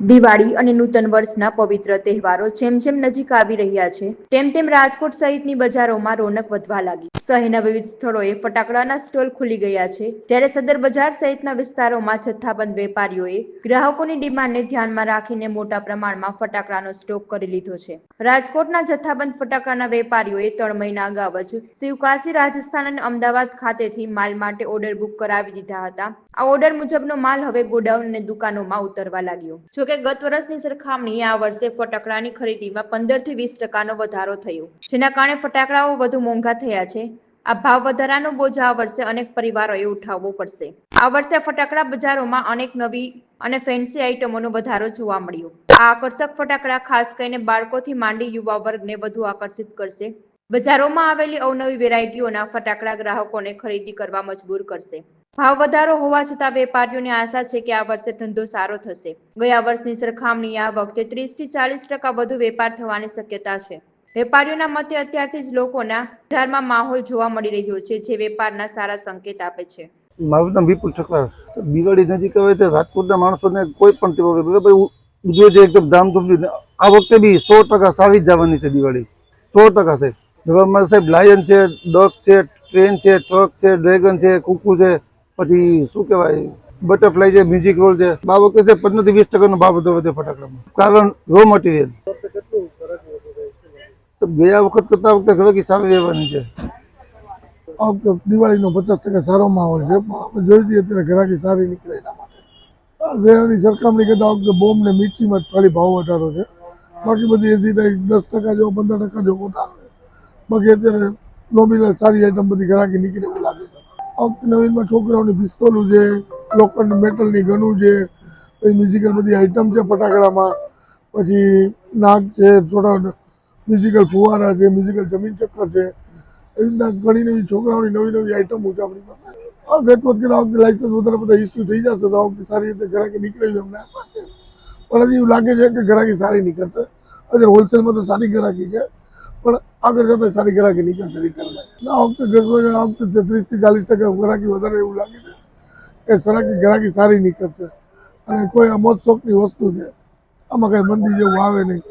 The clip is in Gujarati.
દિવાળી અને નૂતન વર્ષના પવિત્ર તહેવારો જેમ જેમ નજીક આવી રહ્યા છે, તેમ તેમ રાજકોટ સહિતની બજારોમાં રોનક વધવા લાગી. શહેરના વિવિધ સ્થળોએ ફટાકડાના સ્ટોલ ખુલી ગયા છે. ત્યારે સદર બજાર સહિતના વિસ્તારોમાં જથ્થાબંધ વેપારીઓએ ગ્રાહકોની ડિમાન્ડને ધ્યાનમાં રાખીને મોટા પ્રમાણમાં ફટાકડાનો સ્ટોક કરી લીધો છે. રાજકોટના જથ્થાબંધ ફટાકડાના વેપારીઓએ ત્રણ મહિના અગાઉ જ શિવકાશી રાજસ્થાન અને અમદાવાદ ખાતેથી માલ માટે ઓર્ડર બુક કરાવી દીધા હતા. આ ઓર્ડર મુજબનો માલ હવે ગોડાઉન અને દુકાનોમાં ઉતરવા લાગ્યો. જોકે ગત વર્ષની સરખામણીએ આ વર્ષે ફટાકડાની ખરીદીમાં પંદરથી વીસ ટકાનો વધારો થયો, જેના કારણે ફટાકડાઓ વધુ મોંઘા થયા છે. આ ભાવ વધારાનો બોજ આ વર્ષે અનેક પરિવારોએ ઉઠાવવો પડશે. આ વર્ષે ફટાકડા બજારોમાં અનેક નવી અને ફેન્સી આઇટમોનો વધારો જોવા મળ્યો. આ આકર્ષક ફટાકડા ખાસ કરીને બાળકોથી માંડી યુવા વર્ગને વધુ આકર્ષિત કરશે. બજારોમાં આવેલી અવનવી વેરાયટીઓના ફટાકડા ગ્રાહકોને ખરીદી કરવા મજબૂર કરશે. ભાવ વધારો હોવા છતાં વેપારીઓને આશા છે કે આ વર્ષે ધંધો સારો થશે. ગયા વર્ષની સરખામણીએ આ વખતે ત્રીસથી ચાલીસ ટકા વધુ વેપાર થવાની શક્યતા છે. વેપારીઓના મતે અત્યારથી જ લોકોના બજારમાં માહોલ જોવા મળી રહ્યો છે, જે વેપારના સારા સંકેત આપે છે. મારું નામ વિપુલ ઠક્કર. દિવાળી નજીક આવે તો રાજકોટના માણસોને કોઈ પણ તહેવાર ઉજવે છે એકદમ ધામધૂમથી. આ વખતે બી સો ટકા સારી જ જવાની છે દિવાળી. સો ટકા સાહેબ હવે સાહેબ, લાયન છે, ડગ છે, ટ્રેન છે, ટ્રક છે, ડ્રેગન છે, કુકુ છે. પછી શું કહેવાય? બટરફ્લાય છે, મ્યુઝિક રોલ છે. વખતે છે પંદરથી વીસ ટકાનો ભાવ વધુ વધે ફટાકડામાં. કારણ રો મટીરિયલ ગયા વખત કરતા વખતે હવે સારી રહેવાની છે. આ વખતે દિવાળીનો પચાસ ટકા સારો માહોલ છે. પણ આપણે જોઈ દઈએ અત્યારે ઘરાકી સારી નીકળે એના માટે. ગયાની સરખામણી કરતાં વખતે બોમ્બ ને મિર્ચીમાં જ ખાલી ભાવ વધારો છે. બાકી બધી એસી દસ ટકા જેવો, પંદર ટકા જેવો વધારો છે. બાકી અત્યારે નોમિનલ સારી આઈટમ બધી ઘરાકી નીકળે એવું લાગે છે. નવીનમાં છોકરાઓની પિસ્તોલું છે લોખંડની મેટલની ગનું છે, પછી મ્યુઝિકલ બધી આઈટમ છે ફટાકડામાં. પછી નાગ છે થોડા મ્યુઝિકલ ફુવારા છે મ્યુઝિકલ જમીન ચક્કર છે, એવી રીતના ઘણી નવી છોકરાઓની નવી નવી આઈટમો છે આપણી પાસે. આ વેત વખતે આ લાઇસન્સ વધારે બધા ઇસ્યુ થઈ જશે તો આ સારી રીતે ગ્રાહકી નીકળી અમને. છે પણ હજી એવું લાગે છે કે ઘરાકી સારી નીકળશે. અત્યારે હોલસેલમાં તો સારી ઘરાકી છે, પણ આગળ જતા સારી ગ્રાહકી નીકળશે રિટેલમાં આ વખતે ગત- આ વખતે ત્રીસથી ચાલીસ ટકા ગ્રાહકી વધારે એવું લાગે છે કે સરાકી ગ્રાહકી સારી નીકળશે. અને કોઈ આ શોખની વસ્તુ છે, આમાં કાંઈ મંદી જેવું આવે નહીં.